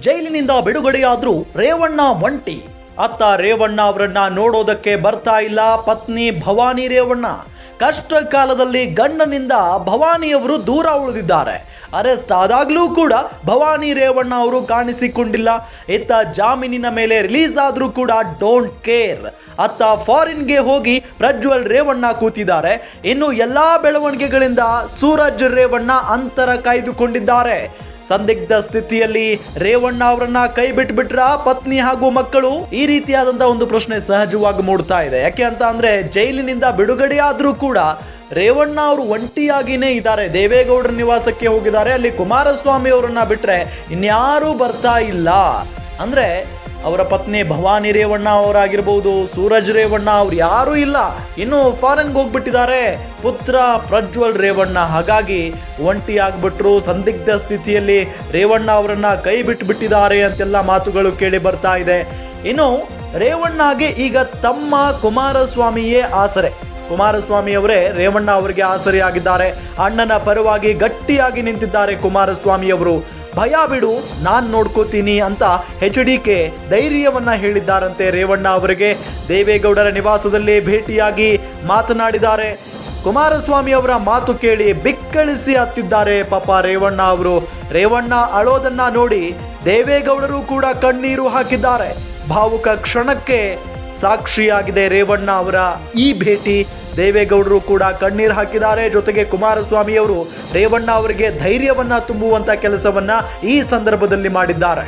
ಜೈಲಿನಿಂದ ಬಿಡುಗಡೆಯಾದ್ರೂ ರೇವಣ್ಣ ಒಂಟಿ. ಅತ್ತ ರೇವಣ್ಣ ಅವರನ್ನ ನೋಡೋದಕ್ಕೆ ಬರ್ತಾ ಇಲ್ಲ ಪತ್ನಿ ಭವಾನಿ ರೇವಣ್ಣ. ಕಷ್ಟ ಕಾಲದಲ್ಲಿ ಗಂಡನಿಂದ ಭವಾನಿಯವರು ದೂರ ಉಳಿದಿದ್ದಾರೆ. ಅರೆಸ್ಟ್ ಆದಾಗಲೂ ಕೂಡ ಭವಾನಿ ರೇವಣ್ಣ ಅವರು ಕಾಣಿಸಿಕೊಂಡಿಲ್ಲ. ಇತ್ತ ಜಾಮೀನಿನ ಮೇಲೆ ರಿಲೀಸ್ ಆದರೂ ಕೂಡ ಡೋಂಟ್ ಕೇರ್. ಅತ್ತ ಫಾರಿನ್ಗೆ ಹೋಗಿ ಪ್ರಜ್ವಲ್ ರೇವಣ್ಣ ಕೂತಿದ್ದಾರೆ. ಇನ್ನು ಎಲ್ಲಾ ಬೆಳವಣಿಗೆಗಳಿಂದ ಸೂರಜ್ ರೇವಣ್ಣ ಅಂತರ ಕಾಯ್ದುಕೊಂಡಿದ್ದಾರೆ. ಸಂದಿಗ್ಧ ಸ್ಥಿತಿಯಲ್ಲಿ ರೇವಣ್ಣ ಅವರನ್ನ ಕೈ ಬಿಟ್ಬಿಟ್ರ ಪತ್ನಿ ಹಾಗೂ ಮಕ್ಕಳು? ಈ ರೀತಿಯಾದಂತಹ ಒಂದು ಪ್ರಶ್ನೆ ಸಹಜವಾಗಿ ಮೂಡ್ತಾ ಇದೆ. ಯಾಕೆ ಅಂತ ಅಂದ್ರೆ ಜೈಲಿನಿಂದ ಬಿಡುಗಡೆಯಾದ್ರೂ ಕೂಡ ರೇವಣ್ಣ ಅವರು ಒಂಟಿಯಾಗಿನೇ ಇದ್ದಾರೆ. ದೇವೇಗೌಡರ ನಿವಾಸಕ್ಕೆ ಹೋಗಿದ್ದಾರೆ. ಅಲ್ಲಿ ಕುಮಾರಸ್ವಾಮಿ ಅವರನ್ನ ಬಿಟ್ಟರೆ ಇನ್ಯಾರೂ ಬರ್ತಾ ಇಲ್ಲ. ಅಂದರೆ ಅವರ ಪತ್ನಿ ಭವಾನಿ ರೇವಣ್ಣ ಅವರಾಗಿರ್ಬೋದು, ಸೂರಜ್ ರೇವಣ್ಣ ಅವ್ರು ಯಾರೂ ಇಲ್ಲ. ಇನ್ನು ಫಾರಿನ್ಗೆ ಹೋಗ್ಬಿಟ್ಟಿದ್ದಾರೆ. ಪುತ್ರ ಪ್ರಜ್ವಲ್ ರೇವಣ್ಣ. ಹಾಗಾಗಿ ಒಂಟಿ ಆಗ್ಬಿಟ್ರು ಸಂದಿಗ್ಧ ಸ್ಥಿತಿಯಲ್ಲಿ ರೇವಣ್ಣ ಅವರನ್ನ ಕೈ ಬಿಟ್ಟುಬಿಟ್ಟಿದ್ದಾರೆ ಅಂತೆಲ್ಲ ಮಾತುಗಳು ಕೇಳಿ ಬರ್ತಾ ಇದೆ. ಇನ್ನು ರೇವಣ್ಣಗೆ ಈಗ ತಮ್ಮ ಕುಮಾರಸ್ವಾಮಿಯೇ ಆಸರೆ. ಕುಮಾರಸ್ವಾಮಿ ಅವರೇ ರೇವಣ್ಣ ಅವರಿಗೆ ಆಸರಿಯಾಗಿದ್ದಾರೆ. ಅಣ್ಣನ ಪರವಾಗಿ ಗಟ್ಟಿಯಾಗಿ ನಿಂತಿದ್ದಾರೆ ಕುಮಾರಸ್ವಾಮಿ ಅವರು. ಭಯ ಬಿಡು, ನಾನು ನೋಡ್ಕೋತೀನಿ ಅಂತ ಎಚ್ ಡಿ ಕೆ ಧೈರ್ಯವನ್ನ ಹೇಳಿದ್ದಾರಂತೆ ರೇವಣ್ಣ ಅವರಿಗೆ. ದೇವೇಗೌಡರ ನಿವಾಸದಲ್ಲಿ ಭೇಟಿಯಾಗಿ ಮಾತನಾಡಿದ್ದಾರೆ. ಕುಮಾರಸ್ವಾಮಿ ಅವರ ಮಾತು ಕೇಳಿ ಬಿಕ್ಕಳಿಸಿ ಹತ್ತಿದ್ದಾರೆ ಪಾಪ ರೇವಣ್ಣ ಅವರು. ರೇವಣ್ಣ ಅಳೋದನ್ನ ನೋಡಿ ದೇವೇಗೌಡರು ಕೂಡ ಕಣ್ಣೀರು ಹಾಕಿದ್ದಾರೆ. ಭಾವುಕ ಕ್ಷಣಕ್ಕೆ ಸಾಕ್ಷಿಯಾಗಿದೆ ರೇವಣ್ಣ ಅವರ ಈ ಭೇಟಿ. ದೇವೇಗೌಡರು ಕೂಡ ಕಣ್ಣೀರು ಹಾಕಿದ್ದಾರೆ. ಜೊತೆಗೆ ಕುಮಾರಸ್ವಾಮಿ ಅವರು ರೇವಣ್ಣ ಅವರಿಗೆ ಧೈರ್ಯವನ್ನು ತುಂಬುವಂಥ ಕೆಲಸವನ್ನು ಈ ಸಂದರ್ಭದಲ್ಲಿ ಮಾಡಿದ್ದಾರೆ.